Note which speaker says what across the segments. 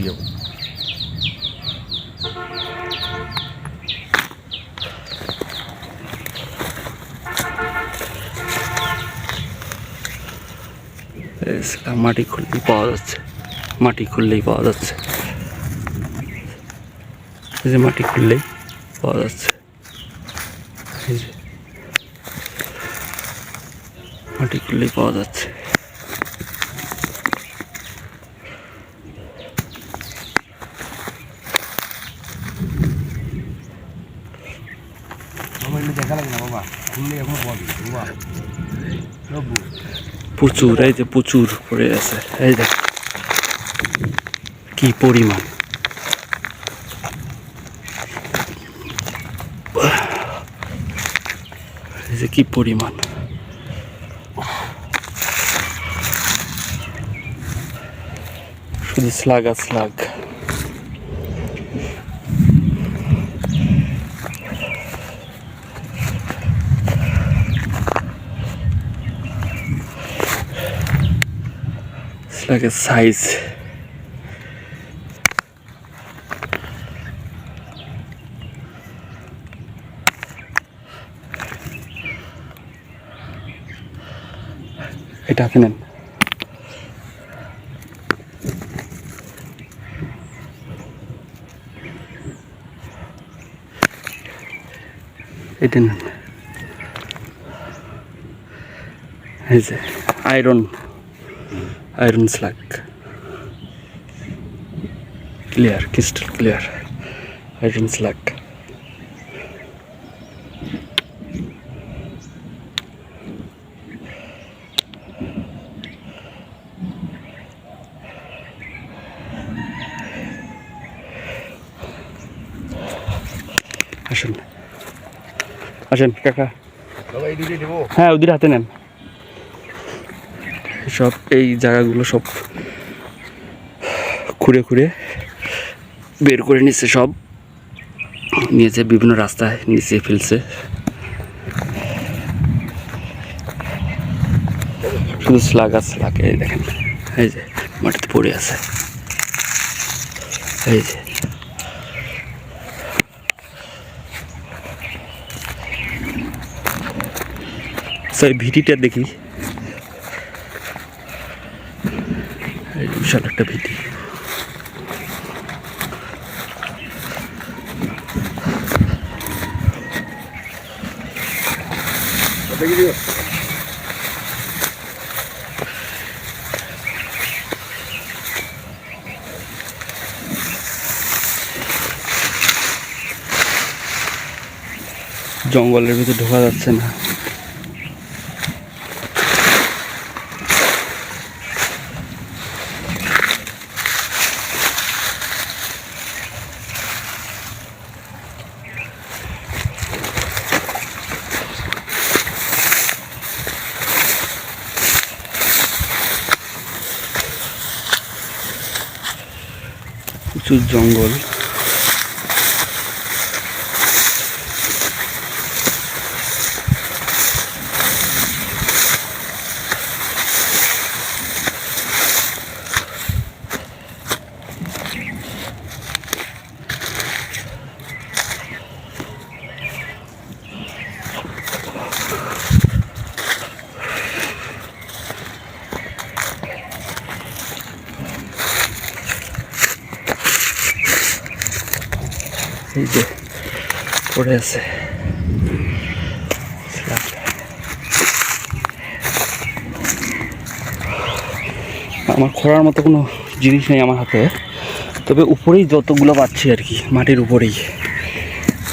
Speaker 1: উড়ে যাব
Speaker 2: এই সেটা মাটি খুললেই পাওয়া যাচ্ছে মাটি খুললেই পাওয়া যাচ্ছে এই যে মাটি খুললেই পাওয়া যাচ্ছে এই যে মাটি খুললেই পাওয়া যাচ্ছে
Speaker 1: বাবা এগুলো দেখা লাগে না বাবা
Speaker 2: প্রচুর, এই যে প্রচুর পড়ে আছে, এই দেখ। কি পরিমাণ। কি পরিমাণ। শুধু স্লাগ আর স্লাগ। স্লাগের সাইজ এটা হাতে নেন। এটা নেন। এই যে iron iron slag clear crystal clear iron slag আসেন। আসেন কাকা। হ্যাঁ ওদের হাতে নেন। সব এই জায়গাগুলো সব খুঁড়ে খুঁড়ে বের করে নিচ্ছে সব। নিয়েছে বিভিন্ন রাস্তায় নিচে ফেলছে। শুধু স্লাগ আর স্লাগ এই দেখেন। এই যে, মাটিতে পড়ে আছে। এই যে। সেই ভিটিটা দেখি। বিশাল একটা
Speaker 1: ভীতি
Speaker 2: জঙ্গলের ভিতরে ঢোকা যাচ্ছে না। প্রচুর জঙ্গল। পড়ে আছে। আমার খোঁড়ার মতো কোনো জিনিস নেই আমার হাতে। তবে উপরেই যতগুলো পাচ্ছি আর কি, মাটির উপরেই।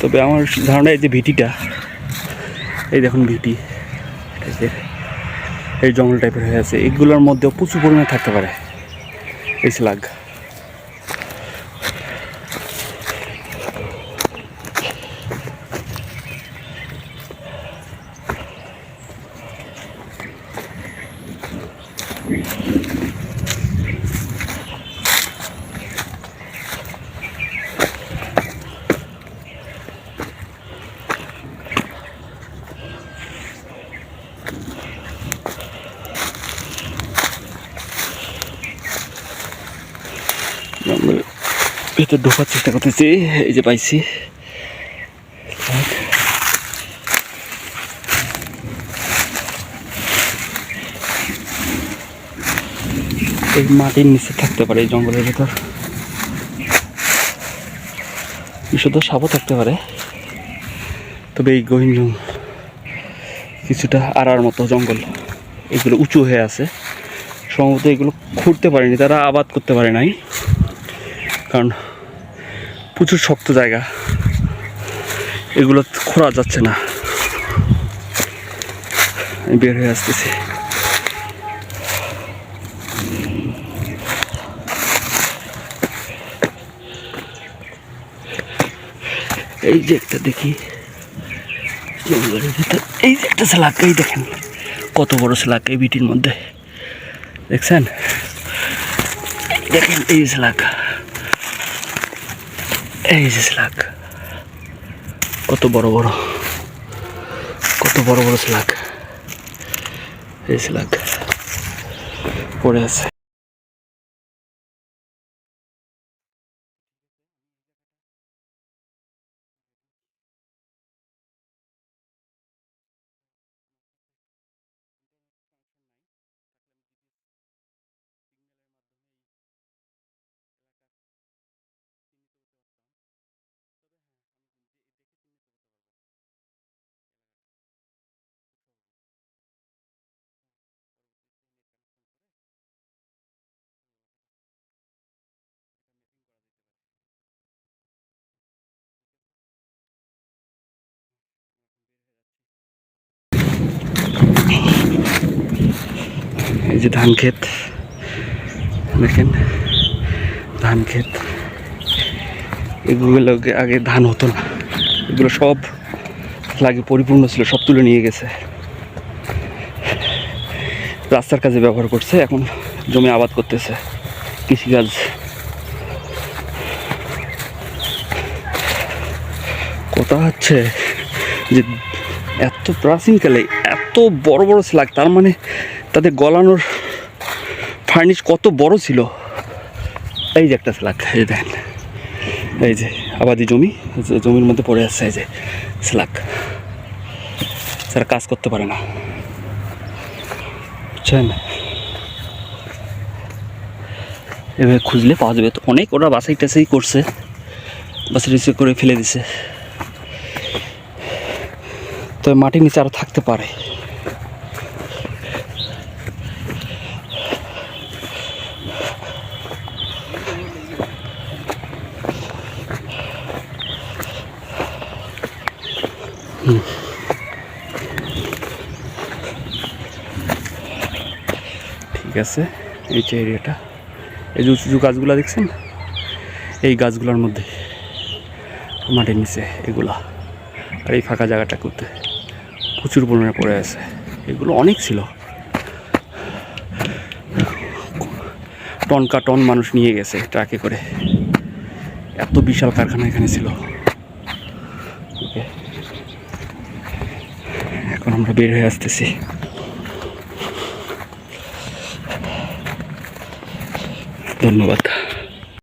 Speaker 2: তবে আমার ধারণা এই যে ভিটিটা, এই দেখুন ভিটি, এই জঙ্গল টাইপের হয়ে আছে। এগুলোর মধ্যেও প্রচুর পরিমাণে থাকতে পারে। এই slag Il y a deux fois de 50 ici, et c'est pas ici. এই মাটির নিচে থাকতে পারে, এই জঙ্গলের ভেতর। শুধু সাপও থাকতে পারে। তবে এই গহীন জঙ্গল কিছুটা আড়ার মতো জঙ্গল। এগুলো উঁচু হয়ে আছে। সম্ভবত এগুলো খুঁড়তে পারেনি, তারা আবাদ করতে পারে নাই। কারণ প্রচুর শক্ত জায়গা। এগুলো খোঁড়া যাচ্ছে না। বের হয়ে আসতেছি। এই যে একটা দেখি। ভিতর এই যে একটা স্লাক এই দেখেন কত বড় স্লাক এই বিটির মধ্যে। দেখছেন? দেখেন এই স্লাক এই যে স্লাক কত বড় বড়, কত বড় বড় স্লাক এই স্লাক পড়ে আছে। এই যে ধান ক্ষেত। দেখেন, ধান ক্ষেত। এগুলো আগে ধান হতো না। এগুলো সব লাগে পরিপূর্ণ ছিল, সব তুলে নিয়ে গেছে। রাস্তার কাজে ব্যবহার করছে, এখন জমি আবাদ করতেছে, কৃষিকাজ। কথা হচ্ছে যে এত প্রাচীনকালে এত বড় বড় স্লাগ, তার মানে তাদের গলানোর ফার্নিশ কত বড় ছিল? এই যে একটা স্লাগ এই দেখেন। এই যে আবাদি জমি জমির মধ্যে পড়ে আসছে এই যে স্লাগ স্যার, কাজ করতে পারে না। বুঝছেন? এভাবে খুঁজলে পাওয়া যাবে। তো অনেক ওরা বাসাই টাসাই করছে। বাসাই টাসাই করে ফেলে দিছে। তো মাটির নিচে আরও থাকতে পারে। আছে এই যে এরিয়াটা। এই যে উঁচু উঁচু গাছগুলো দেখছেন? এই গাছগুলোর মধ্যে মাটির নিচে এগুলা। আর এই ফাঁকা জায়গাটা করতে প্রচুর পরিমাণে পড়ে আছে। এগুলো অনেক ছিল। টনকা টন মানুষ নিয়ে গেছে ট্রাকে করে। এত বিশাল কারখানা এখানে ছিল। ওকে। এখন আমরা বের হয়ে আসতেছি। ধন্যবাদ।